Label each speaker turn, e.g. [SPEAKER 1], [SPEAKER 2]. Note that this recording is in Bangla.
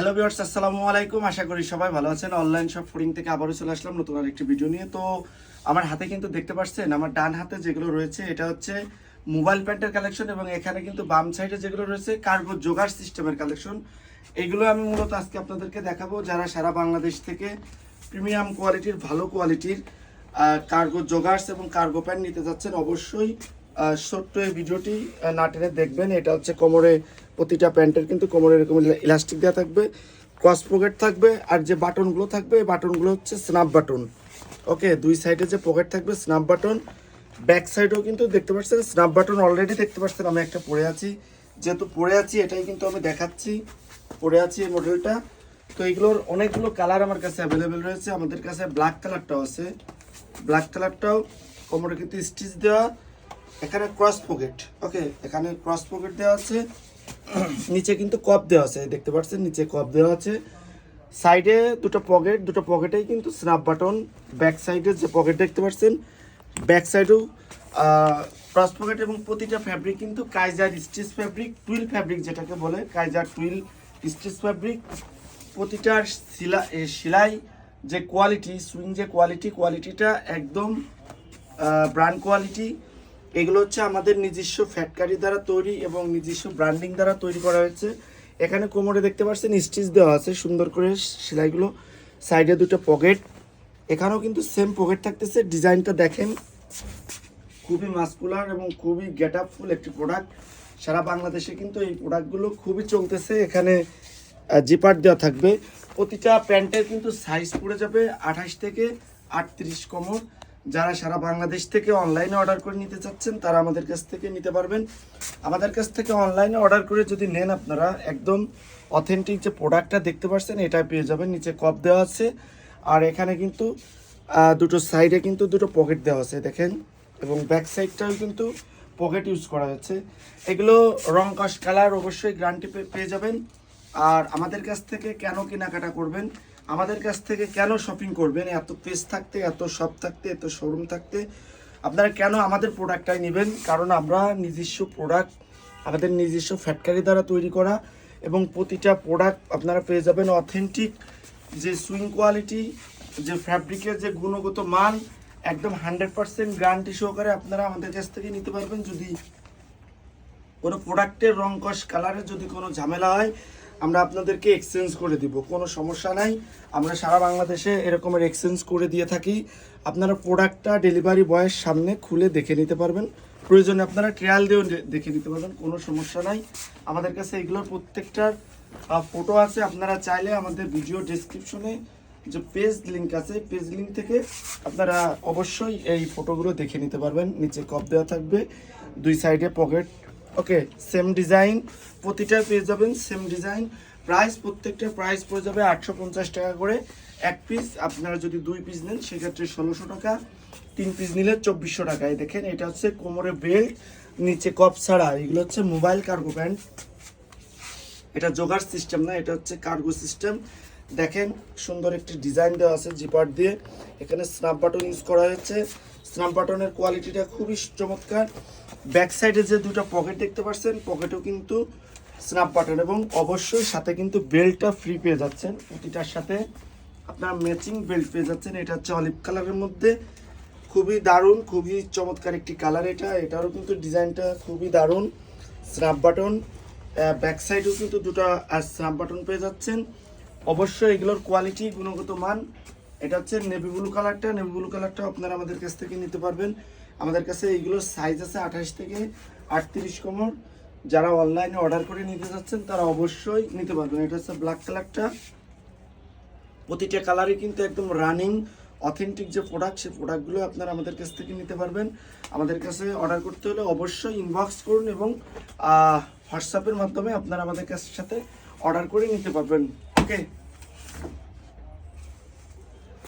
[SPEAKER 1] হ্যালো ভিউয়ার্স আসসালামু আলাইকুম। আশা করি সবাই ভালো আছেন। অনলাইন শপ ফুডিং থেকে আবারও চলে আসলাম নতুন আরেকটি ভিডিও নিয়ে। তো আমার হাতে কিন্তু দেখতে পাচ্ছেন, আমার ডান হাতে যেগুলো রয়েছে, এটা হচ্ছে মোবাইল প্যান্টের কালেকশন এবং এখানে কিন্তু বাম সাইডে যেগুলো রয়েছে কার্গো জোগাড় সিস্টেমের কালেকশন এগুলো আমি মূলত আজকে আপনাদেরকে দেখাবো। যারা সারা বাংলাদেশ থেকে প্রিমিয়াম কোয়ালিটির ভালো কোয়ালিটির কার্গো জোগার্স এবং কার্গো প্যান্ট নিতে যাচ্ছেন, অবশ্যই ছোট্ট এই ভিডিওটি না টেনে দেখবেন। এটা হচ্ছে কোমরে প্রতিটা প্যান্টের কিন্তু কোমরে এরকম ইলাস্টিক দেওয়া থাকবে ক্রস পকেট থাকবে, আর যে বাটনগুলো থাকবে, এই বাটনগুলো হচ্ছে স্ন্যাপ বাটন ওকে, দুই সাইডে যে পকেট থাকবে স্ন্যাপ বাটন ব্যাক সাইডেও কিন্তু দেখতে পাচ্ছেন স্ন্যাপ বাটন অলরেডি দেখতে পাচ্ছেন, আমি একটা পরে আছি। যেহেতু পরে আছি, এটাই কিন্তু আমি দেখাচ্ছি। পরে আছি এই মডেলটা তো এগুলোর অনেকগুলো কালার আমার কাছে অ্যাভেলেবেল রয়েছে। আমাদের কাছে ব্ল্যাক কালারটাও আছে। ব্ল্যাক কালারটাও কোমরে কিন্তু স্টিচ দেওয়া। এখানে ক্রস পকেট ওকে এখানে ক্রস পকেট দেওয়া আছে, নিচে কিন্তু কপ দেওয়া আছে, দেখতে পাচ্ছেন? নিচে কপ দেওয়া আছে। সাইডে দুটো পকেট দুটো পকেটেই কিন্তু স্ন্যাপ বাটন ব্যাক সাইডে যে পকেট দেখতে পাচ্ছেন ব্যাক সাইডেও ক্রস পকেট এবং প্রতিটা ফ্যাব্রিক কিন্তু কাইজার স্টিচ ফ্যাব্রিক টুইল ফ্যাব্রিক যেটাকে বলে কাইজার টুইল স্টিচ ফ্যাব্রিক প্রতিটার সিলা সেলাই যে কোয়ালিটি সুইং যে কোয়ালিটি কোয়ালিটিটা একদম ব্র্যান্ড কোয়ালিটি এগুলো হচ্ছে আমাদের নিজস্ব ফ্যাক্টরি দ্বারা তৈরি এবং নিজস্ব ব্র্যান্ডিং দ্বারা তৈরি করা হয়েছে। এখানে কোমরে দেখতে পাচ্ছেন স্টিচ দেওয়া আছে, সুন্দর করে সেলাইগুলো। সাইডে দুটো পকেট এখানেও কিন্তু সেম পকেট থাকতেছে। ডিজাইনটা দেখেন। খুবই মাস্কুলার এবং খুবই গেট আপফুল একটি প্রোডাক্ট সারা বাংলাদেশে কিন্তু এই প্রোডাক্টগুলো খুবই চলতেছে। এখানে জিপার দেওয়া থাকবে। প্রতিটা প্যান্টের কিন্তু সাইজ পড়ে যাবে আঠাশ থেকে আটত্রিশ কোমর। যারা সারা বাংলাদেশ থেকে অনলাইনে অর্ডার করে নিতে চাচ্ছেন, তারা আমাদের কাছ থেকে নিতে পারবেন। আমাদের কাছ থেকে অনলাইনে অর্ডার করে যদি নেন আপনারা, একদম অথেন্টিক যে প্রোডাক্টটা দেখতে পাচ্ছেন এটা পেয়ে যাবেন। নিচে কপ দেওয়া আছে। আর এখানে কিন্তু দুটো সাইডে কিন্তু দুটো পকেট দেওয়া আছে, দেখেন। এবং ব্যাক সাইডটাও কিন্তু পকেট ইউজ করা হয়েছে। এগুলো রং কস কালার অবশ্যই গ্যারান্টি পেয়ে যাবেন। আর আমাদের কাছ থেকে কেন কেনাকাটা করবেন আমাদের কাছ থেকে কেন শপিং করবেন? এত পেজ থাকতে, এত শপ থাকতে, এত শোরুম থাকতে, আপনারা কেন আমাদের প্রোডাক্টটাই নেবেন? কারণ আমরা নিজস্ব প্রোডাক্ট আমাদের নিজস্ব ফ্যাক্টরি দ্বারা তৈরি করা এবং প্রতিটা প্রোডাক্ট আপনারা পেয়ে যাবেন অথেন্টিক যে সুইং কোয়ালিটি যে ফ্যাব্রিকের যে গুণগত মান, একদম হান্ড্রেড পার্সেন্ট গ্যারান্টি সহকারে আপনারা আমাদের কাছ থেকে নিতে পারবেন। যদি কোনো প্রোডাক্টের রং কস কালারের যদি কোনো ঝামেলা হয় আমরা আপনাদেরকে এক্সচেঞ্জ করে দিব, কোনো সমস্যা নাই। আমরা সারা বাংলাদেশে এরকমের এক্সচেঞ্জ করে দিয়ে থাকি। আপনারা প্রোডাক্টটা ডেলিভারি বয়ের সামনে খুলে দেখে নিতে পারবেন। প্রয়োজনে আপনারা ট্রায়াল দিয়েও দেখে নিতে পারবেন, কোনো সমস্যা নাই। আমাদের কাছে এগুলোর প্রত্যেকটার ফটো আছে। আপনারা চাইলে আমাদের ভিডিও ডেসক্রিপশনে যে পেজ লিঙ্ক আছে পেজ লিঙ্ক থেকে আপনারা অবশ্যই এই ফটোগুলো দেখে নিতে পারবেন। নিচে কপ দেওয়া থাকবে। দুই সাইডে পকেট ওকে সেম ডিজাইন প্রতিটা পেয়ে যাবেন সেম ডিজাইন প্রাইস প্রত্যেকটা প্রাইস পড়ে যাবে আটশো পঞ্চাশ টাকা করে। এক পিস আপনারা যদি দুই পিস নেন, সেক্ষেত্রে ষোলোশো টাকা। তিন পিস নিলে চব্বিশশো টাকায় দেখেন, এটা হচ্ছে কোমরে বেল্ট নিচে কপ ছাড়া। এগুলো হচ্ছে মোবাইল কার্গো প্যান্ট এটা জোগাড় সিস্টেম না, এটা হচ্ছে কার্গো সিস্টেম দেখেন, সুন্দর একটি ডিজাইন দেওয়া আছে জিপার দিয়ে। এখানে স্ন্যাপ বাটন ইউজ করা হয়েছে। স্ন্যাপ বাটনের কোয়ালিটিটা খুবই চমৎকার। ব্যাক সাইডে যে দুটো পকেট দেখতে পাচ্ছেন, পকেটও কিন্তু স্ন্যাপ বাটন এবং অবশ্যই সাথে কিন্তু বেল্টটা ফ্রি পেয়ে যাচ্ছেন। প্রতিটার সাথে আপনার ম্যাচিং বেল্ট পেয়ে যাচ্ছেন। এটা হচ্ছে অলিভ কালারের মধ্যে। খুবই দারুণ, খুবই চমৎকার একটি কালার এটা। এটারও কিন্তু ডিজাইনটা খুবই দারুণ। স্ন্যাপ বাটন ব্যাক সাইডেও কিন্তু দুটো স্ন্যাপ বাটন পেয়ে যাচ্ছেন। অবশ্যই এগুলোর কোয়ালিটি গুণগত মান। এটা হচ্ছে নেভি ব্লু কালারটা নেভি ব্লু কালারটা আপনারা আমাদের কাছ থেকে নিতে পারবেন। আমাদের কাছে এইগুলোর সাইজ আছে আঠাশ থেকে আটত্রিশ কোমর। যারা অনলাইনে অর্ডার করে নিতে যাচ্ছেন তারা অবশ্যই নিতে পারবেন। এটা হচ্ছে ব্ল্যাক কালারটা প্রতিটা কালারই কিন্তু একদম রানিং অথেন্টিক যে প্রোডাক্ট সেই প্রোডাক্টগুলো আপনারা আমাদের কাছ থেকে নিতে পারবেন। আমাদের কাছে অর্ডার করতে হলে অবশ্যই ইনবক্স করুন এবং হোয়াটসঅ্যাপের মাধ্যমে আপনারা আমাদের কাছ সাথে অর্ডার করে নিতে পারবেন। ওকে